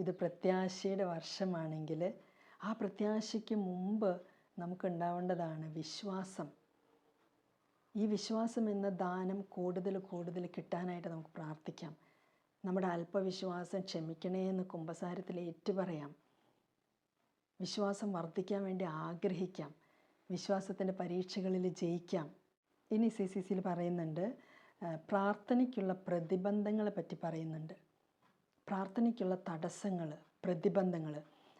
ഇത് പ്രത്യാശയുടെ വർഷമാണെങ്കിൽ ആ പ്രത്യാശയ്ക്ക് മുമ്പ് നമുക്കുണ്ടാവേണ്ടതാണ് വിശ്വാസം. ഈ വിശ്വാസം എന്ന ദാനം കൂടുതൽ കൂടുതൽ കിട്ടാനായിട്ട് നമുക്ക് പ്രാർത്ഥിക്കാം. നമ്മുടെ അല്പവിശ്വാസം ക്ഷമിക്കണേ എന്ന് കുംഭസാരത്തിൽ ഏറ്റുപറയാം. വിശ്വാസം വർദ്ധിക്കാൻ വേണ്ടി ആഗ്രഹിക്കാം. വിശ്വാസത്തിന്റെ പരീക്ഷകളിൽ ജയിക്കാം. ഇനി സി സി സിയിൽ പറയുന്നുണ്ട് പ്രാർത്ഥനയ്ക്കുള്ള പ്രതിബന്ധങ്ങളെ പറ്റി പറയുന്നുണ്ട്. പ്രാർത്ഥനയ്ക്കുള്ള തടസ്സങ്ങൾ പ്രതിബന്ധങ്ങൾ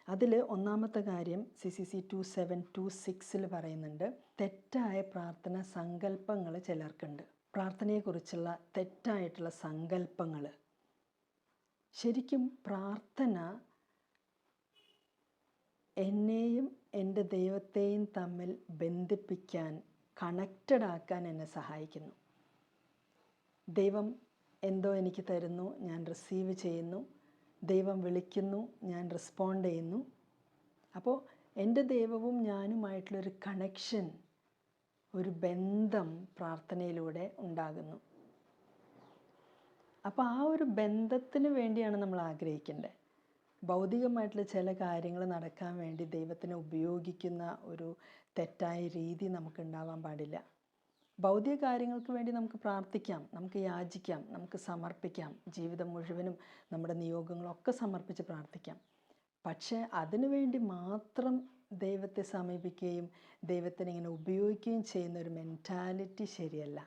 അതിൽ ഒന്നാമത്തെ കാര്യം C C C two seven two സിക്സിൽ പറയുന്നുണ്ട് തെറ്റായ പ്രാർത്ഥന സങ്കല്പങ്ങൾ ചിലർക്കുണ്ട്. പ്രാർത്ഥനയെക്കുറിച്ചുള്ള തെറ്റായിട്ടുള്ള സങ്കല്പങ്ങൾ ശരിക്കും പ്രാർത്ഥന എന്നെയും എന്റെ ദൈവത്തെയും തമ്മിൽ ബന്ധിപ്പിക്കാൻ കണക്റ്റഡ് ആക്കാൻ എന്നെ സഹായിക്കുന്നു. ദൈവം എന്തോ എനിക്ക് തരുന്നു ഞാൻ റിസീവ് ചെയ്യുന്നു ദൈവം വിളിക്കുന്നു ഞാൻ റെസ്പോണ്ട് ചെയ്യുന്നു. അപ്പോൾ എന്റെ ദൈവവും ഞാനുമായിട്ടുള്ളൊരു കണക്ഷൻ ഒരു ബന്ധം പ്രാർത്ഥനയിലൂടെ ഉണ്ടാകുന്നു. അപ്പോൾ ആ ഒരു ബന്ധത്തിന് വേണ്ടിയാണ് നമ്മൾ ആഗ്രഹിക്കേണ്ടത്. ഭൗതികമായിട്ടുള്ള ചില കാര്യങ്ങൾ നടക്കാൻ വേണ്ടി ദൈവത്തിനെ ഉപയോഗിക്കുന്ന ഒരു തെറ്റായ രീതി നമുക്കുണ്ടാവാൻ പാടില്ല. ഭൗതിക കാര്യങ്ങൾക്ക് വേണ്ടി നമുക്ക് പ്രാർത്ഥിക്കാം നമുക്ക് യാചിക്കാം നമുക്ക് സമർപ്പിക്കാം ജീവിതം മുഴുവനും നമ്മുടെ നിയോഗങ്ങളൊക്കെ സമർപ്പിച്ച് പ്രാർത്ഥിക്കാം. പക്ഷേ അതിനു വേണ്ടി മാത്രം ദൈവത്തെ സമീപിക്കുകയും ദൈവത്തിനെ ഇങ്ങനെ ഉപയോഗിക്കുകയും ചെയ്യുന്ന ഒരു മെന്റാലിറ്റി ശരിയല്ല.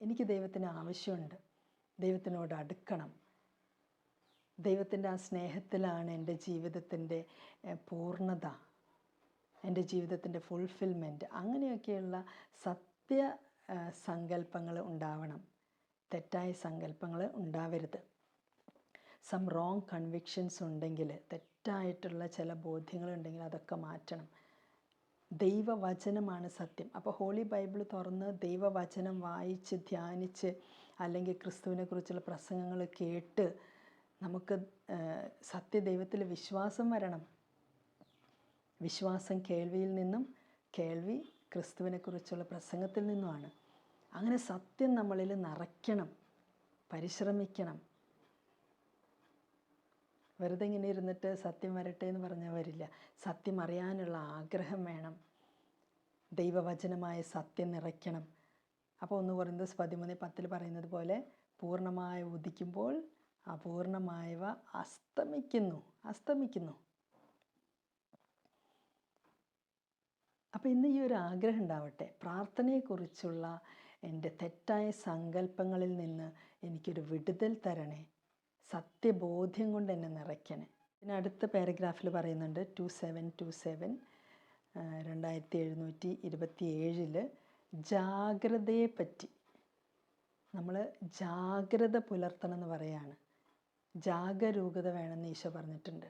എനിക്ക് ദൈവത്തിന് ആവശ്യമുണ്ട്. ദൈവത്തിനോട് അടുക്കണം. ദൈവത്തിന്റെ ആ സ്നേഹത്തിലാണ് എന്റെ ജീവിതത്തിന്റെ പൂർണത എന്റെ ജീവിതത്തിന്റെ ഫുൾഫിൽമെന്റ് അങ്ങനെയൊക്കെയുള്ള സത്യ സങ്കല്പങ്ങൾ ഉണ്ടാവണം. തെറ്റായ സങ്കല്പങ്ങൾ ഉണ്ടാവരുത്. സം റോങ് കൺവിക്ഷൻസ് ഉണ്ടെങ്കിൽ തെറ്റായിട്ടുള്ള ചില ബോധ്യങ്ങൾ ഉണ്ടെങ്കിൽ അതൊക്കെ മാറ്റണം. ദൈവവചനമാണ് സത്യം. അപ്പോൾ ഹോളി ബൈബിൾ തുറന്ന് ദൈവവചനം വായിച്ച് ധ്യാനിച്ച് അല്ലെങ്കിൽ ക്രിസ്തുവിനെക്കുറിച്ചുള്ള പ്രസംഗങ്ങൾ കേട്ട് നമുക്ക് സത്യ സത്യദൈവത്തിൽ വിശ്വാസം വരണം. വിശ്വാസം കേൾവിയിൽ നിന്നും കേൾവി ക്രിസ്തുവിനെക്കുറിച്ചുള്ള പ്രസംഗത്തിൽ നിന്നുമാണ്. അങ്ങനെ സത്യം നമ്മളിൽ നിറയ്ക്കണം പരിശ്രമിക്കണം. വെറുതെ ഇങ്ങനെ ഇരുന്നിട്ട് സത്യം വരട്ടെ എന്ന് പറഞ്ഞാൽ വരില്ല. സത്യം അറിയാനുള്ള ആഗ്രഹം വേണം. ദൈവവചനമായ സത്യം നിറയ്ക്കണം. അപ്പോൾ ഒന്ന് പറയുന്നത് പതിമൂന്ന് പത്തിൽ പറയുന്നത് പോലെ പൂർണമായ ഉദിക്കുമ്പോൾ അപൂർണമായവ അസ്തമിക്കുന്നു. അസ്തമിക്കുന്നു. അപ്പോൾ ഇന്ന് ഈ ഒരു ആഗ്രഹം ഉണ്ടാവട്ടെ. പ്രാർത്ഥനയെക്കുറിച്ചുള്ള എന്റെ തെറ്റായ സങ്കല്പങ്ങളിൽ നിന്ന് എനിക്കൊരു വിടുതൽ തരണേ. സത്യബോധ്യം കൊണ്ട് എന്നെ നിറയ്ക്കണേ. പിന്നെ അടുത്ത പാരഗ്രാഫിൽ പറയുന്നുണ്ട് ടു സെവൻ ടു സെവൻ രണ്ടായിരത്തി എഴുന്നൂറ്റി ഇരുപത്തി ഏഴിൽ ജാഗ്രതയെ പറ്റി. നമ്മൾ ജാഗ്രത പുലർത്തണം എന്ന് പറയാണ്. ജാഗരൂകത വേണമെന്ന് ഈശോ പറഞ്ഞിട്ടുണ്ട്.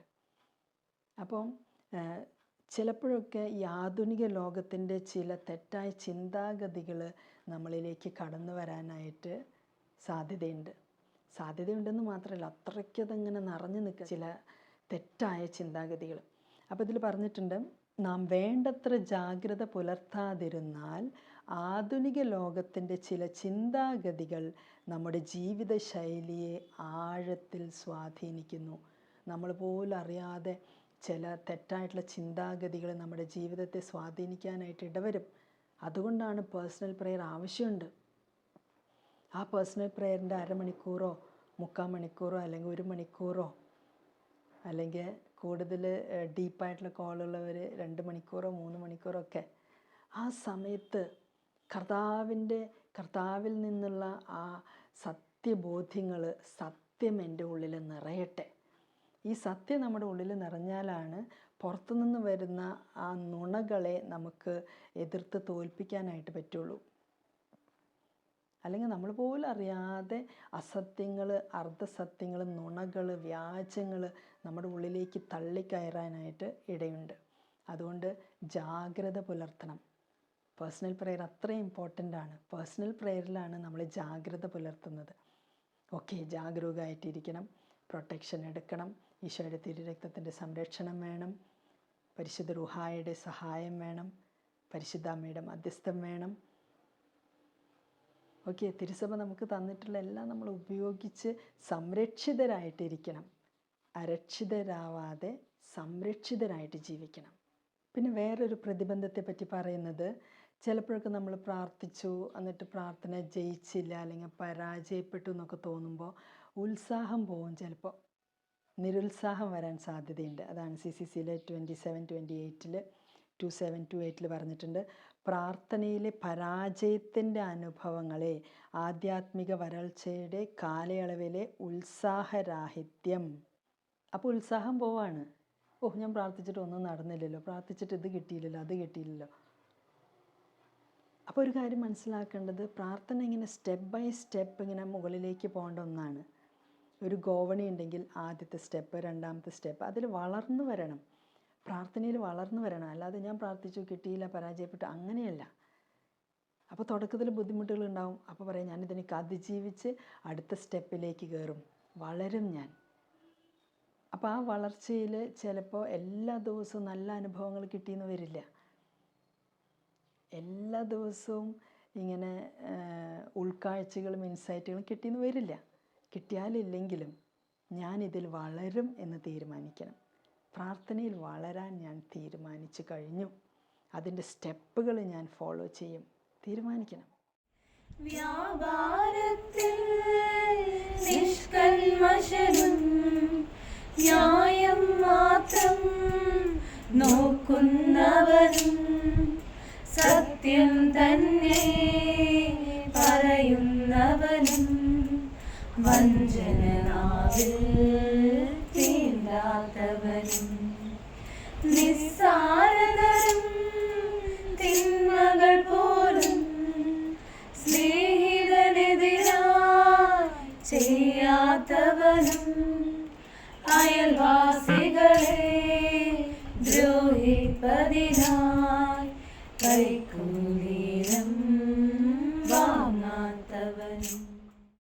അപ്പം ചിലപ്പോഴൊക്കെ ഈ ആധുനിക ലോകത്തിന്റെ ചില തെറ്റായ ചിന്താഗതികൾ നമ്മളിലേക്ക് കടന്നു വരാനായിട്ട് സാധ്യതയുണ്ട്. സാധ്യതയുണ്ടെന്ന് മാത്രമല്ല അത്രയ്ക്കതങ്ങനെ നിറഞ്ഞു നിൽക്കുക ചില തെറ്റായ ചിന്താഗതികൾ. അപ്പോൾ ഇതിൽ പറഞ്ഞിട്ടുണ്ട് നാം വേണ്ടത്ര ജാഗ്രത പുലർത്താതിരുന്നാൽ ആധുനിക ലോകത്തിന്റെ ചില ചിന്താഗതികൾ നമ്മുടെ ജീവിതശൈലിയെ ആഴത്തിൽ സ്വാധീനിക്കുന്നു. നമ്മൾ പോലും അറിയാതെ ചില തെറ്റായിട്ടുള്ള ചിന്താഗതികൾ നമ്മുടെ ജീവിതത്തെ സ്വാധീനിക്കാനായിട്ട് ഇടവരും. അതുകൊണ്ടാണ് പേഴ്സണൽ പ്രെയർ ആവശ്യമുണ്ട്. ആ പേഴ്സണൽ പ്രെയറിന്റെ അരമണിക്കൂറോ മുക്കാൽ മണിക്കൂറോ അല്ലെങ്കിൽ ഒരു മണിക്കൂറോ അല്ലെങ്കിൽ കൂടുതൽ ഡീപ്പായിട്ടുള്ള കോളുള്ളവർ രണ്ട് മണിക്കൂറോ മൂന്ന് മണിക്കൂറോ ഒക്കെ ആ സമയത്ത് കർത്താവിന്റെ കർത്താവിൽ നിന്നുള്ള ആ സത്യബോധ്യങ്ങൾ സത്യം എന്റെ ഉള്ളിൽ നിറയട്ടെ. ഈ സത്യം നമ്മുടെ ഉള്ളിൽ നിറഞ്ഞാലാണ് പുറത്തുനിന്ന് വരുന്ന ആ നുണകളെ നമുക്ക് എതിർത്ത് തോൽപ്പിക്കാനായിട്ട് പറ്റുള്ളൂ. അല്ലെങ്കിൽ നമ്മൾ പോലും അറിയാതെ അസത്യങ്ങൾ അർദ്ധസത്യങ്ങൾ നുണകൾ വ്യാജങ്ങൾ നമ്മുടെ ഉള്ളിലേക്ക് തള്ളിക്കയറാനായിട്ട് ഇടയുണ്ട്. അതുകൊണ്ട് ജാഗ്രത പുലർത്തണം. പേഴ്സണൽ പ്രെയർ അത്രയും ഇമ്പോർട്ടന്റ് ആണ്. പേഴ്സണൽ പ്രെയറിലാണ് നമ്മൾ ജാഗ്രത പുലർത്തുന്നത്. ഓക്കെ ജാഗരൂകമായിട്ടിരിക്കണം പ്രൊട്ടക്ഷൻ എടുക്കണം. ഈശോയുടെ തിരുരക്തത്തിന്റെ സംരക്ഷണം വേണം. പരിശുദ്ധ റുഹായുടെ സഹായം വേണം. പരിശുദ്ധ അമ്മയുടെ മധ്യസ്ഥം വേണം. ഓക്കെ തിരുസഭ നമുക്ക് തന്നിട്ടുള്ള എല്ലാം നമ്മൾ ഉപയോഗിച്ച് സംരക്ഷിതരായിട്ടിരിക്കണം. അരക്ഷിതരാവാതെ സംരക്ഷിതരായിട്ട് ജീവിക്കണം. പിന്നെ വേറൊരു പ്രതിബന്ധത്തെ പറ്റി പറയുന്നത് ചിലപ്പോഴൊക്കെ നമ്മൾ പ്രാർത്ഥിച്ചു എന്നിട്ട് പ്രാർത്ഥന ജയിച്ചില്ല അല്ലെങ്കിൽ പരാജയപ്പെട്ടു എന്നൊക്കെ തോന്നുമ്പോൾ ഉത്സാഹം പോവും ചിലപ്പോൾ നിരുത്സാഹം വരാൻ സാധ്യതയുണ്ട്. അതാണ് സി സി സിയിലെ ട്വന്റി സെവൻ ട്വന്റി എയ്റ്റിൽ ടു സെവൻ ടു എയ്റ്റിൽ പറഞ്ഞിട്ടുണ്ട്. പ്രാർത്ഥനയിലെ പരാജയത്തിന്റെ അനുഭവങ്ങളെ ആധ്യാത്മിക വരൾച്ചയുടെ കാലയളവിലെ ഉത്സാഹരാഹിത്യം. അപ്പോൾ ഉത്സാഹം പോവാണ്. ഓ ഞാൻ പ്രാർത്ഥിച്ചിട്ട് ഒന്നും നടന്നില്ലല്ലോ. പ്രാർത്ഥിച്ചിട്ട് ഇത് കിട്ടിയില്ലല്ലോ അത് കിട്ടിയില്ലല്ലോ. അപ്പോൾ ഒരു കാര്യം മനസ്സിലാക്കേണ്ടത് പ്രാർത്ഥന ഇങ്ങനെ സ്റ്റെപ്പ് ബൈ സ്റ്റെപ്പ് ഇങ്ങനെ മുകളിലേക്ക് പോകേണ്ട ഒന്നാണ്. ഒരു ഗോവണി ഉണ്ടെങ്കിൽ ആദ്യത്തെ സ്റ്റെപ്പ് രണ്ടാമത്തെ സ്റ്റെപ്പ് അതിൽ വളർന്നു വരണം. പ്രാർത്ഥനയിൽ വളർന്നു വരണം. അല്ലാതെ ഞാൻ പ്രാർത്ഥിച്ചു കിട്ടിയില്ല പരാജയപ്പെട്ടു അങ്ങനെയല്ല. അപ്പോൾ തുടക്കത്തിൽ ബുദ്ധിമുട്ടുകൾ ഉണ്ടാവും. അപ്പോൾ പറയാം ഞാനിതിനൊക്കെ അതിജീവിച്ച് അടുത്ത സ്റ്റെപ്പിലേക്ക് കയറും. വളരും ഞാൻ. അപ്പോൾ ആ വളർച്ചയിൽ ചിലപ്പോൾ എല്ലാ ദിവസവും നല്ല അനുഭവങ്ങൾ കിട്ടിയെന്ന് വരില്ല. എല്ലാ ദിവസവും ഇങ്ങനെ ഉൾക്കാഴ്ചകളും ഇൻസൈറ്റുകളും കിട്ടിയെന്ന് വരില്ല. കിട്ടിയാലില്ലെങ്കിലും ഞാനിതിൽ വളരും എന്ന് തീരുമാനിക്കണം. പ്രാർത്ഥനയിൽ വളരാൻ ഞാൻ തീരുമാനിച്ചു കഴിഞ്ഞു. അതിന്റെ സ്റ്റെപ്പുകൾ ഞാൻ ഫോളോ ചെയ്യും. തീരുമാനിക്കണം. വ്യാപാരത്തിൽ ന്യായം മാത്രം നോക്കുന്നവനും സത്യം തന്നെ വഞ്ചനാവിൽ തീണ്ടാത്തവനും നിസ്സാരതരം തിന്മകൾ പോലും സ്നേഹിതനെതിരായി ചെയ്യാത്തവനും അയൽവാസികളെ ദ്രോഹിപ്പതിനായി കൈക്കൂലീനം വാ